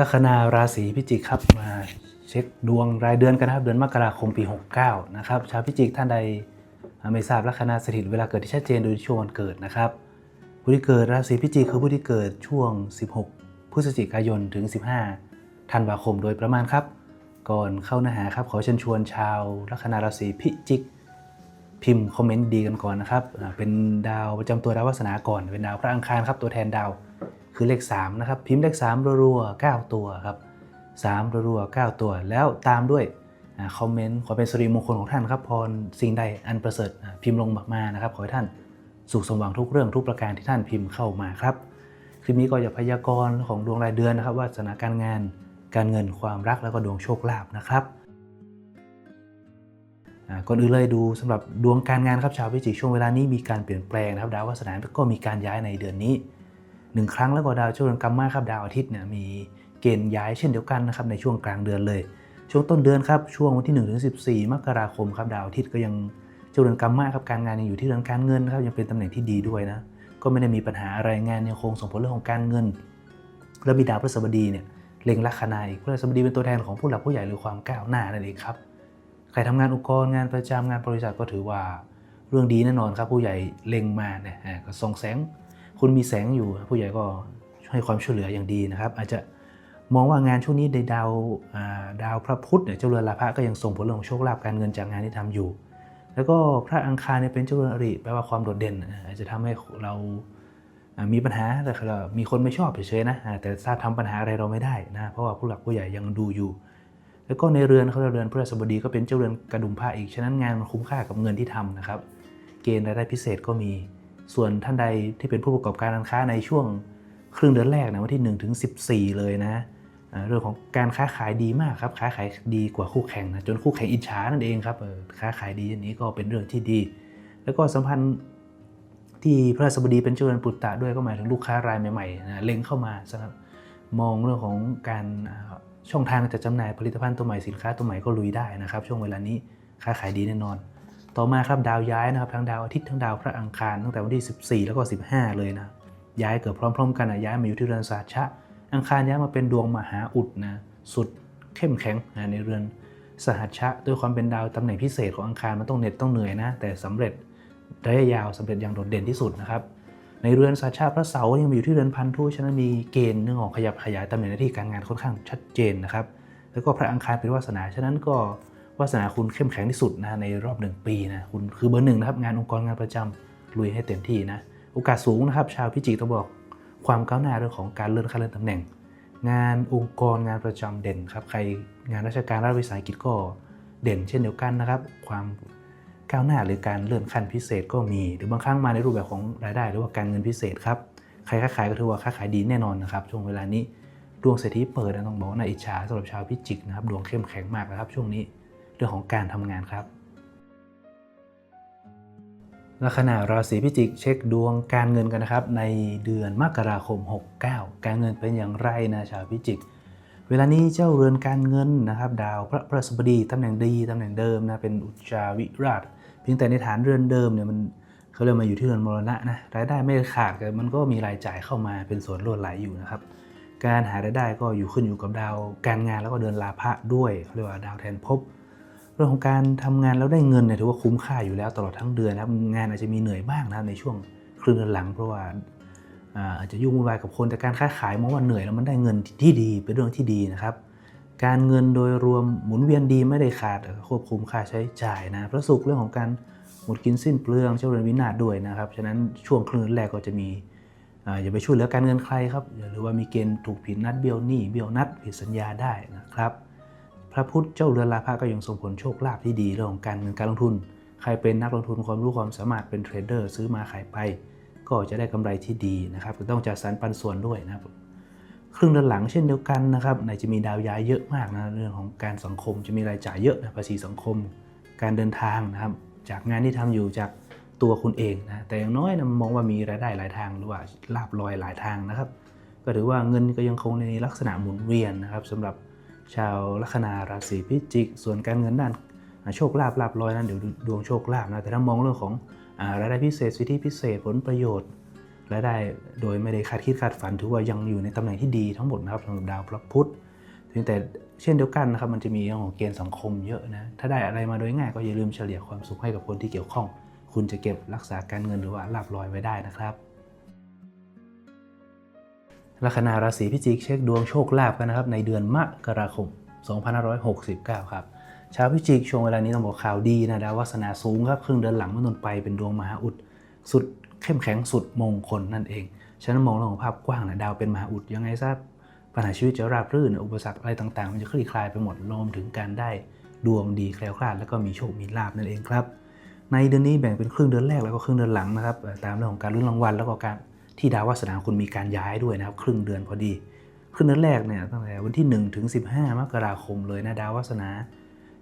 ลัคนาราศีพิจิกครับมาเช็คดวงรายเดือนกันนะครับ เดือนมกราคมปี 69 นะครับชาวพิจิกท่านใดไม่ทราบลัคนาสถิตเวลาเกิดที่ชัดเจนโดยช่วงวันเกิดนะครับ ผู้ที่เกิดราศีพิจิกคือผู้ที่เกิดช่วง 16 พฤศจิกายนถึง 15 ธันวาคมโดยประมาณครับ ก่อนเข้าเนื้อหาครับขอเชิญชวนชาวลัคนาราศีพิจิก พิมพ์คอมเมนต์ดีกันก่อนนะครับเป็นดาวประจำตัวดาววาสนาก่อนเป็นดาวพระอังคารครับตัวแทนดาว คือเลข3นะครับพิมพ์เลข3รัวๆ9ตัวครับ3รัวๆ9ตัว แล้วตามด้วยอคอมเมนต์ขอเป็นสิริมงคลของท่านครับพรสิ่งใดอันประเสริฐพิมพ์ลงมานะครับขอให้ท่านสุขสมหวังทุกเรื่องทุกประการที่ท่านพิมพ์เข้ามาครับคลิปนี้ก็จะพยากรณ์ของดวงรายเดือนนะครับ ว่าสถานการงานการเงินความรักแล้วก็ดวงโชคลาภนะครับก่อนอื่นเลยดูสำหรับดวงการงานครับชาวพิจิกช่วงเวลานี้มีการเปลี่ยนแปลงนะครับ ดาววาสนาก็มีการย้ายในเดือนนี้ หนึ่งครั้งแล้วก็ดาวเจ้าเรือนกรรมะครับดาวอาทิตย์เนี่ยมีเกณฑ์ย้ายเช่นเดียวกันนะครับในช่วงกลางเดือนเลย ช่วงต้นเดือนครับช่วงวันที่1ถึง14มกราคมครับดาวอาทิตย์ก็ยังเจ้าเรือนกรรมะครับการงานยังอยู่ที่เรื่อนการเงินนะครับยังเป็นตำแหน่งที่ดีด้วยนะก็ไม่ได้มีปัญหาอะไรงานยังคงส่งผลเรื่องของการเงิน แล้วมีดาวพฤหัสบดีเนี่ยเล็งลัคนาอีกพฤหัสบดีเป็นตัวแทนของผู้หลักผู้ใหญ่หรือความก้าวหน้านั่นเองครับใครทำงานองค์กรงานประจำงานบริษัทก็ถือว่าเรื่องดีแน่นอนครับผู้ใหญ่เล็งมาเนี่ยก็ส่งแสง คุณมีแสงอยู่ ผู้ใหญ่ก็ให้ความช่วยเหลืออย่างดีนะครับ อาจจะมองว่างานช่วงนี้ในดาวดาวพระพุธเนี่ยเจ้าเรือนลาภะก็ยังส่งผลเรื่องของโชคลาภการเงินจากงานที่ทำอยู่ แล้วก็พระอังคารเนี่ยเป็นเจ้าเรือนอริแปลว่าความโดดเด่น อาจจะทำให้เรามีปัญหาแต่เรามีคนไม่ชอบเฉยๆนะแต่ทราบทำปัญหาอะไรเราไม่ได้นะเพราะว่าผู้หลักผู้ใหญ่ยังดูอยู่ แล้วก็ในเรือนเขาเรือนพฤหัสบดีก็เป็นเจ้าเรือนกระดุมผ้าอีกฉะนั้นงานมันคุ้มค่ากับเงินที่ทำนะครับ เกณฑ์รายได้พิเศษก็มี ส่วนท่านใดที่เป็นผู้ประกอบการร้านค้าในช่วงครึ่งเดือนแรกนะวันที่1ถึง14 เลยนะเรื่องของการค้าขายดีมากครับค้าขายดีกว่าคู่แข่งนะจนคู่แข่งอิจฉานั่นเองครับค้าขายดีอย่างนี้ก็เป็นเรื่องที่ดี แล้วก็สัมพันธ์ที่พระราชบดีเป็นเจ้าเรือนปุตตะด้วยก็หมายถึงลูกค้ารายใหม่ๆนะเล็งเข้ามาสำหรับมองเรื่องของการช่องทางจะจำหน่ายผลิตภัณฑ์ตัวใหม่สินค้าตัวใหม่ก็ลุยได้นะครับ ช่วงเวลานี้ค้าขายดีแน่นอน ต่อมาครับดาวย้ายนะครับทั้งดาวอาทิตย์ทั้งดาวพระอังคารตั้งแต่วันที่ 14 แล้วก็ 15 เลยนะย้ายเกิดพร้อม ๆ กันนะย้ายมาอยู่ที่เรือนสาชะ อังคารย้ายมาเป็นดวงมหาอุดนะสุดเข้มแข็งนะในเรือนสหัชชะด้วยความเป็นดาวตำแหน่งพิเศษของอังคารมันต้องเหน็ดต้องเหนื่อยนะแต่สำเร็จระยะยาวสำเร็จอย่างโดดเด่นที่สุดนะครับในเรือนสาชาพระเสาร์ยังมีอยู่ที่เรือนพันธุฉะนั้นมีเกณฑ์เรื่องของขยับขยายตำแหน่งหน้าที่การงานค่อนข้างชัดเจนนะครับแล้วก็พระอังคารเป็นวาสนาฉะนั้นก็ วาสนาคุณเข้มแข็งที่สุดนะในรอบหนึ่งปีนะคุณคือเบอร์หนึ่งนะครับงานองค์กรงานประจำลุยให้เต็มที่นะโอกาสสูงนะครับชาวพิจิกต้องบอกความก้าวหน้าเรื่องของการเลื่อนขั้นเลื่อนตำแหน่ง งานองค์กรงานประจำเด่นครับใครงานราชการรัฐวิสาหกิจก็เด่นเช่นเดียวกันนะครับ ความก้าวหน้าหรือการเลื่อนขั้นพิเศษก็มี หรือบางครั้งมาในรูปแบบของรายได้ หรือว่าการเงินพิเศษครับใครค้าขายก็ถือว่าค้าขายดีแน่นอนนะครับช่วงเวลานี้ดวงเศรษฐีเปิดนะต้องบอกว่าน่าอิจฉาสำหรับชาวพิจิกนะครับดวงเข้มแข็งมากนะครับช่วงนี้ เรื่องของการทำงานครับลัคนาราศีพิจิกเช็คดวงการเงินกันนะครับ ในเดือนมกราคม 69 การเงินเป็นอย่างไรนะชาวพิจิก เวลานี้เจ้าเรือนการเงินนะครับ ดาวพระพฤหัสบดีตำแหน่งดีตำแหน่งเดิมนะเป็นอุจจาวิราช เพียงแต่ในฐานเรือนเดิมเนี่ยมันเขาเรียกมาอยู่ที่เรือนมรณะนะรายได้ไม่ขาดแต่มันก็มีรายจ่ายเข้ามาเป็นส่วนลดไหลอยู่นะครับ การหารายได้ก็อยู่ขึ้นอยู่กับดาวการงานแล้วก็เดือนลาภะด้วยเขาเรียกว่าดาวแทนภพ เรื่องของการทำงานแล้วได้เงินเนี่ยถือว่าคุ้มค่าอยู่แล้วตลอดทั้งเดือนนะครับงานอาจจะมีเหนื่อยบ้างนะครับในช่วงครึ่งเดือนหลังเพราะว่าอาจจะยุ่งวุ่นวายกับคนแต่การค้าขายมองว่าเหนื่อยแล้วมันได้เงินที่ดีเป็นเรื่องที่ดีนะครับ การเงินโดยรวมหมุนเวียนดีไม่ได้ขาดควบคุมค่าใช้จ่ายนะพระศุกร์เรื่องของการหมดกินสิ้นเปลืองเจ้าเรือนวินาศด้วยนะครับฉะนั้นช่วงครึ่งเดือนแรกก็จะมีอย่าไปช่วยเหลือการเงินใครครับหรือว่ามีเกณฑ์ถูกผิดนัดเบี้ยวหนี้เบี้ยวนัดผิดสัญญาได้นะครับ ระพุทธเจ้าเรือนลาภะก็ยังส่งผลโชคลาภที่ดีเรื่องของการเงินการลงทุน ใครเป็นนักลงทุนความรู้ความสามารถเป็นเทรดเดอร์ซื้อมาขายไป ก็จะได้กำไรที่ดีนะครับก็ต้องจัดสรรปันส่วนด้วยนะครับครึ่งเดือนหลังเช่นเดียวกันนะครับไหนจะมีดาวย้ายเยอะมากนะเรื่องของการสังคมจะมีรายจ่ายเยอะนะภาษีสังคม การเดินทางนะครับ จากงานที่ทำอยู่จากตัวคุณเองนะแต่อย่างน้อยนะมองว่ามีรายได้หลายทางหรือว่าลาบลอยหลายทางนะครับ ก็ถือว่าเงินก็ยังคงในลักษณะหมุนเวียนนะครับสำหรับ ชาวลัคนาราศีพิจิก ส่วนการเงินด้านโชคลาภลาบลอยนั้นเดี๋ยวดวงโชคลาภนะแต่ถ้ามองเรื่องของอารายได้พิเศษสิทธิพิเศษผลประโยชน์และได้โดยไม่ได้คาดคิดคาดฝันถือว่ายังอยู่ในตำแหน่งที่ดีทั้งหมดนะครับสำหรับดาวพระพุธเพียงแต่เช่นเดียวกันนะครับมันจะมีเรื่องของเกณฑ์สังคมเยอะนะถ้าได้อะไรมาโดยง่ายก็อย่าลืมเฉลี่ยความสุขให้กับคนที่เกี่ยวข้อง คุณจะเก็บรักษาการเงินหรือว่าลาบลอยไว้ได้นะครับ ลัคนาราศีพิจิกเช็คดวงโชคลาภกันนะครับ ในเดือนมกราคม 2569 ครับชาวพิจิกช่วงเวลานี้ต้องบอกข่าวดีนะดาววาสนาสูงครับครึ่งเดือนหลังเมื่อต้นไปเป็นดวงมหาอุด สุดเข้มแข็งสุดมงคลนั่นเอง ฉะนั้นมองเรื่องของภาพกว้างนะดาวเป็นมหาอุดยังไงซะปัญหาชีวิตจะราบรื่นอุปสรรคอะไรต่างๆ มันจะคลี่คลายไปหมดรวมถึงการได้ดวงดีแคล้วคลาดแล้วก็มีโชคมีลาบนั่นเองครับ ในเดือนนี้แบ่งเป็นครึ่งเดือนแรกแล้วก็ครึ่งเดือนหลังนะครับ ตามเรื่องของการลุ้นรางวัลแล้วก็การ ที่ดาววาสนาคุณมีการย้ายด้วยนะครับครึ่งเดือนพอดีครึ่งเดือนแรกเนี่ยตั้งแต่วันที่ 1 ถึง 15 มกราคมเลยนะดาววาสนา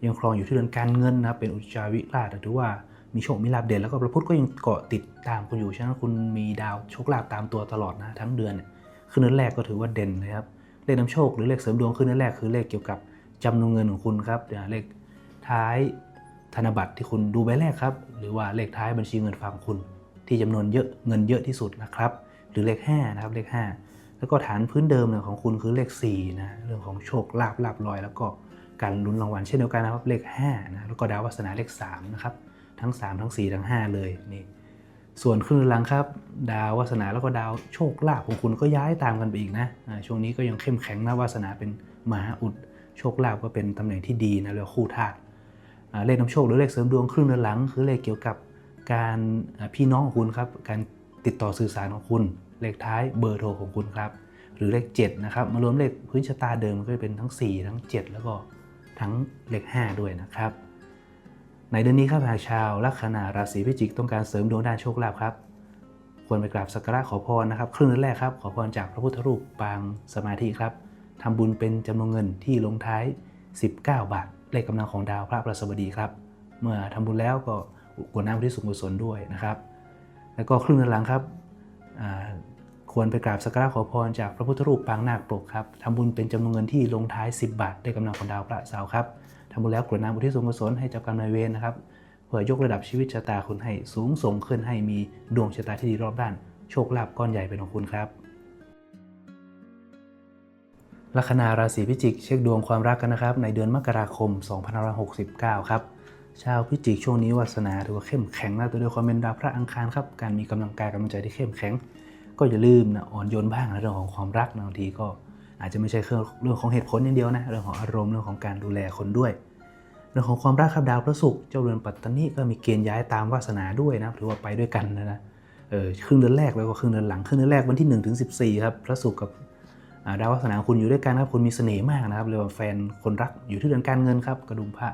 ยังครองอยู่ที่เดือนการเงินนะครับเป็นอุจจาวิราชถือว่ามีโชคมีลาบเด่นแล้วก็พระพุธก็ยังเกาะติดตามคุณอยู่ฉะนั้นคุณมีดาวโชคลาภตามตัวตลอดนะทั้งเดือนเนี่ยครึ่งเดือนแรกก็ถือว่าเด่นนะครับเลขนำโชคหรือเลขเสริมดวงครึ่งเดือนแรกคือเลขเกี่ยวกับจำนวนเงินของคุณครับเลขท้ายธนบัตรที่คุณดูใบแรกครับ หรือว่าเลขท้ายบัญชีเงินฝากของคุณ ที่จำนวนเยอะเงินเยอะที่สุดนะครับ หรือเลข5นะครับเลข 5 แล้วก็ฐานพื้นเดิมเนี่ยของคุณคือเลข4นะเรื่องของโชคลาภลาบลอย แล้วก็การลุ้นรางวัลเช่นเดียวกันนะครับเลข5นะแล้วก็ดาววาสนาเลข3นะครับทั้ง 3 ทั้ง 4 ทั้ง 5 เลยนี่ส่วนครึ่งหลังครับ ดาววาสนาแล้วก็ดาวโชคลาภของคุณก็ย้ายตามกันไปอีกนะอ่าช่วงนี้ก็ยังเข้มแข็งนะวาสนาเป็นมหาอุดโชคลาภก็เป็นตำแหน่งที่ดีนะเรียกว่าคู่ธาตุเลขนำโชคหรือเลขเสริมดวงครึ่งเดือนหลัง คือเลขเกี่ยวกับการพี่น้องของคุณครับการติดต่อสื่อสารของคุณ เลขท้ายเบอร์โทรของคุณครับ หรือเลข 7 นะครับ มารวมเลขพื้นชะตาเดิมก็จะเป็นทั้ง 4 ทั้ง 7 แล้วก็ทั้งเลข 5 ด้วยนะครับ ในเดือนนี้ครับหากชาวลัคนาราศีพิจิกต้องการเสริมดวงด้านโชคลาภครับควรไปกราบสักการะขอพรนะครับ ครึ่งเดือนแรกครับขอพรจากพระพุทธรูปปางสมาธิครับทำบุญเป็นจำนวนเงินที่ลงท้าย 19 บาทเลขกำลังของดาวพระประสบดีครับ เมื่อทำบุญแล้วก็กวดน้ำที่สุขกุศลด้วยนะครับ แล้วก็ครึ่งเดือนหลังครับ ควรไปกราบสักการะขอพรจากพระพุทธรูปปางนาคปกครับทำบุญเป็นจำนวนเงินที่ลงท้าย 10 บาทได้กำลังของดาวพระเสาร์ครับทำบุญแล้วกรวดน้ำอุที่สุขกุศลให้เจ้ากรรมนายเวรนะครับเพื่อยกระดับชีวิตชะตาคุณให้สูงส่งขึ้นให้มีดวงชะตาที่ดีรอบด้าน โชคลาภก้อนใหญ่เป็นของคุณครับลัคนาราศีพิจิก เช็คดวงความรักกันนะครับ ในเดือนมกราคม 2569 ครับ ชาวพิจิกช่วงนี้วาสนาถือว่าเข้มแข็งนะตัวด้วยความเป็นดาวพระอังคารครับ การมีกำลังกายกำลังใจที่เข้มแข็ง ก็อย่าลืมนะอ่อนโยนบ้างนะเรื่องของความรักนะบางทีก็อาจจะไม่ใช่เรื่องของเหตุผลอย่างเดียวนะเรื่องของอารมณ์เรื่องของการดูแลคนด้วย เรื่องของความรักครับดาวพระศุกร์เจ้าเรือนปัตตานีก็มีเกณฑ์ย้ายตามวาสนาด้วยนะถือว่าไปด้วยกันนะนะเออครึ่งเดือนแรกแล้วก็ครึ่งเดือนหลังครึ่งเดือนแรกวันที่1ถึง14ครับพระศุกร์กับดาววาสนาคุณอยู่ด้วยกันครับคุณมีเสน่ห์มากนะครับเรียกว่าแฟนคนรักอยู่ที่เดือนการเงินครับกระดุมพระ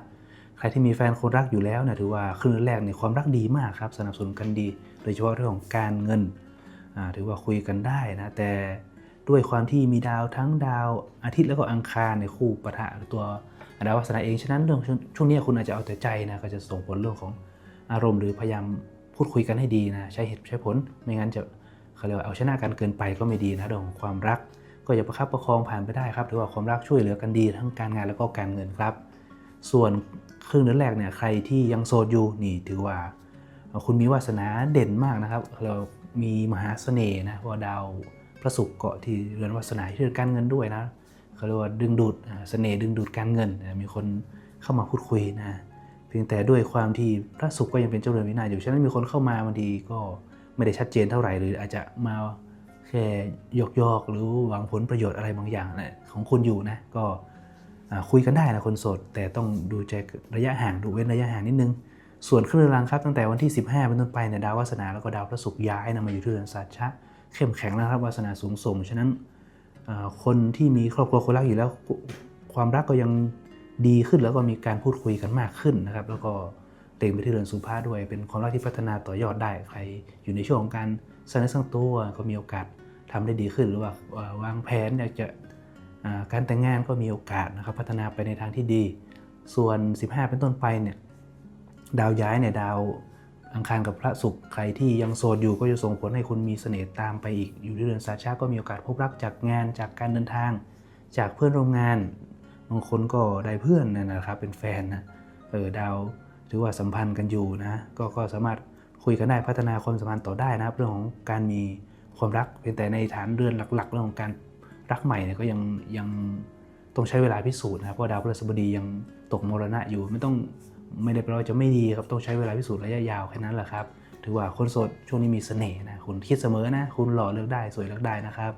ใครที่มีแฟนคนรักอยู่แล้วเนี่ยถือว่าครึ่งเดือนแรกเนี่ยความรักดีมากครับสนับสนุนกันดี โดยเฉพาะเรื่องของการเงินอ่าถือว่าคุยกันได้นะแต่ด้วยความที่มีดาวทั้งดาวอาทิตย์แล้วก็อังคารในคู่ปะทะตัวดาววาสนาเองฉะนั้นเรื่องช่วงช่วงนี้คุณอาจจะเอาแต่ใจนะก็จะส่งผลเรื่องของอารมณ์หรือพยายามพูดคุยกันให้ดีนะใช้เหตุใช้ผลไม่งั้นจะเขาเรียกว่าเอาชนะกันเกินไปก็ไม่ดีนะเรื่องของความรัก ก็อย่าประคับประคองผ่านไปได้ครับถือว่าความรักช่วยเหลือกันดีทั้งการงานแล้วก็การเงินครับ ส่วนครึ่งเดือนแรกเนี่ยใครที่ยังโสดอยู่นี่ถือว่า คุณมีวาสนาเด่นมากนะครับ เรามีมหาเสน่ห์นะเพราะว่าดาวพระศุกร์เกาะที่เรือนวาสนาที่เรือนการเงินด้วยนะเขาเรียกว่าดึงดูดเสน่ห์ดึงดูดการเงิน มีคนเข้ามาพูดคุยนะเพียงแต่ด้วยความที่พระศุกร์ก็ยังเป็นเจ้าเรือนวินาศอยู่ฉะนั้นมีคนเข้ามาบางทีก็ไม่ได้ชัดเจนเท่าไหร่หรืออาจจะมาแค่หยอกๆหรือหวังผลประโยชน์อะไรบางอย่างนะของคุณอยู่นะก็ คุยกันได้นะคนโสด แต่ต้องดูใจระยะห่างดูเว้นระยะห่างนิดนึง ส่วนเครือนหลังครับตั้งแต่วันที่ 15 เป็นต้นไปเนี่ยดาววาสนาแล้วก็ดาวพระศุกร์ย้ายนะมาอยู่ที่เรือนสัตชะเข้มแข็งแล้วครับวาสนาสูงส่งฉะนั้นคนที่มีครอบครัวคนรักอยู่แล้วความรักก็ยังดีขึ้นแล้วก็มีการพูดคุยกันมากขึ้นนะครับ แล้วก็เต็งไปที่เรือนสุภาด้วย เป็นความรักที่พัฒนาต่อยอดได้ใคร อยู่ในช่วงของการสร้างเนื้อสร้างตัวก็มีโอกาสทำได้ดีขึ้นหรือว่าวางแผนอยากจะ การแต่งงานก็มีโอกาสนะครับพัฒนาไปในทางที่ดี ส่วน 15 เป็นต้นไปเนี่ยดาวย้ายเนี่ยดาวอังคารกับพระศุกร์ใครที่ยังโสดอยู่ก็จะส่งผลให้คุณมีเสน่ห์ตามไปอีกอยู่ที่เรือนสาชาก็มีโอกาสพบรักจากงานจากการเดินทาง จากเพื่อนร่วมงานบางคนก็ได้เพื่อนนนะครับเป็นแฟนนะเออดาวถือว่าสัมพันธ์กันอยู่นะก็ก็สามารถคุยกันได้พัฒนาความสัมพันธ์ต่อได้นะครับเรื่องของการมีความรักเพียงแต่ในฐานเรือนหลัก ๆ เรื่องของการ รักใหม่เนี่ยก็ยังยังต้องใช้เวลาพิสูจน์นะครับเพราะดาวพฤหัสบดียังตกมรณะอยู่ไม่ต้องไม่ได้แปลว่าจะไม่ดีครับต้องใช้เวลาพิสูจน์ระยะยาวแค่นั้นแหละครับถือว่าคนโสดช่วงนี้มีเสน่ห์นะคุณคิดเสมอนะ คุณหล่อเลือกได้สวยเลือกได้นะครับ